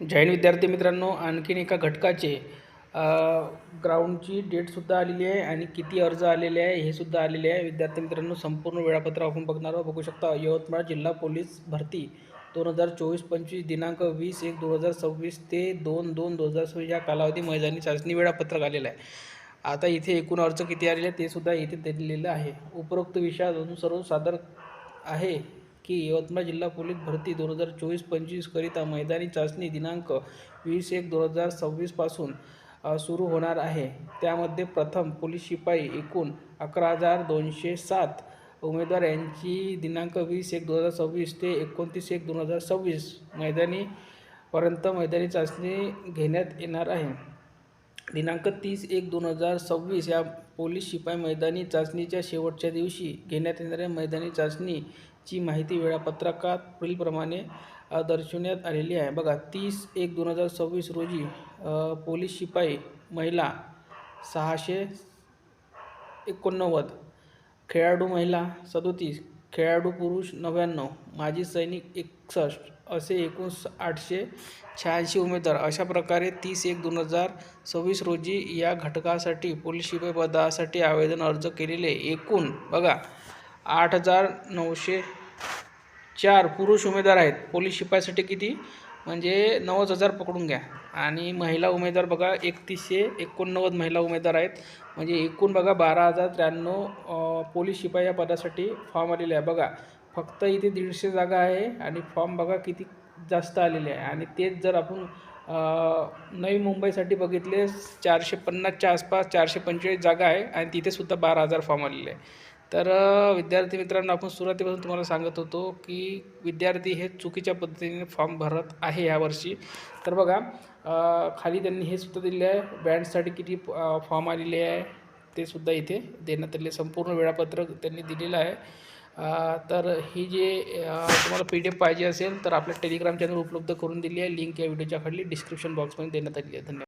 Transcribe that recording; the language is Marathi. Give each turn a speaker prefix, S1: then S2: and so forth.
S1: जैन विद्यार्थी मित्रांनो आणखीन एका घटकाचे ग्राउंडची डेटसुद्धा आलेली आहे आणि किती अर्ज आलेले आहे हे सुद्धा आलेले आहे. विद्यार्थी मित्रांनो संपूर्ण वेळापत्र आपण बघणार आहोत. बघू शकता यवतमाळ जिल्हा पोलीस भरती दोन हजार चोवीस पंचवीस दिनांक वीस एक दोन हजार सव्वीस ते दोन दोन दोन हजार सव्वीस या कालावधी मैदानी चाचणी वेळापत्रक आलेलं आहे. आता इथे एकूण अर्ज किती आलेले आहे ते सुद्धा इथे दिलेलं आहे. उपरोक्त विषयात सर्व सादर आहे. की यवतमाळ जिल्हा पोलीस भरती दोन हजार चोवीस पंचवीसकरिता मैदानी चाचणी दिनांक वीस एक दोन हजार सव्वीसपासून सुरू होणार आहे. त्यामध्ये प्रथम पोलीस शिपाई एकूण अकरा हजार दोनशे सात उमेदवार यांची दिनांक वीस एक दोन हजार सव्वीस ते एकोणतीस एक दोन हजार सव्वीस मैदानीपर्यंत मैदानी चाचणी घेण्यात येणार आहे. दिनांक तीस एक दोन हजार सव्वीस या पोलीस शिपाई मैदानी चाचणीच्या शेवटच्या दिवशी घेण्यात येणाऱ्या मैदानी चाचणीची माहिती वेळापत्रकात पुढीलप्रमाणे दर्शवण्यात आलेली आहे. बघा तीस एक दोन हजार सव्वीस रोजी पोलीस शिपाई महिला सहाशे एकोणनव्वद खेळाडू महिला सदोतीस खेळाडू पुरुष नव्याण्णव माजी सैनिक एकसष्ट असे एकूण आठशे शहाऐंशी उमेदवार. अशा प्रकारे तीस एक दोन हजार सव्वीस रोजी या घटकासाठी पोलीस शिपाई पदासाठी आवेदन अर्ज केलेले एकूण बघा आठ हजार नऊशे चार पुरुष उमेदवार आहेत. पोलीस शिपाईसाठी किती? म्हणजे नव्वद हजार पकडून घ्या. आणि महिला उमेदवार बघा एकतीसशे एकोणनव्वद महिला उमेदवार आहेत. म्हणजे एकूण बघा बारा हजार त्र्याण्णव पोलीस शिपाई या पदासाठी फॉर्म आलेले आहे. बघा फक्त इथे दीडशे जागा आहे आणि फॉर्म बघा किती जास्त आलेले आहे. आणि तेच जर आपण नवी मुंबईसाठी बघितले चारशे पन्नासच्या आसपास चारशे पंचेचाळीस जागा आहे आणि तिथेसुद्धा बारा हजार फॉर्म आलेले आहे. तर विद्यार्थी मित्रांनो आपण सुरुवातीपासून तुम्हाला सांगत होतो की विद्यार्थी हे चुकीच्या पद्धतीने फॉर्म भरत आहे यावर्षी तर बघा खाली त्यांनी हे सुद्धा दिले आहे. बँडसाठी किती फॉर्म आलेले आहे. ते सुद्धा इथे देण्यात आलेले संपूर्ण वेळापत्रक त्यांनी दिलेलं आहे. तर ही जे तुम्हाला पी डी एफ पाहिजे असेल तर आपल्या टेलिग्राम चॅनल उपलब्ध करून दिली आहे. लिंक या व्हिडिओच्या खाली डिस्क्रिप्शन बॉक्समध्ये देण्यात आली आहे. धन्यवाद.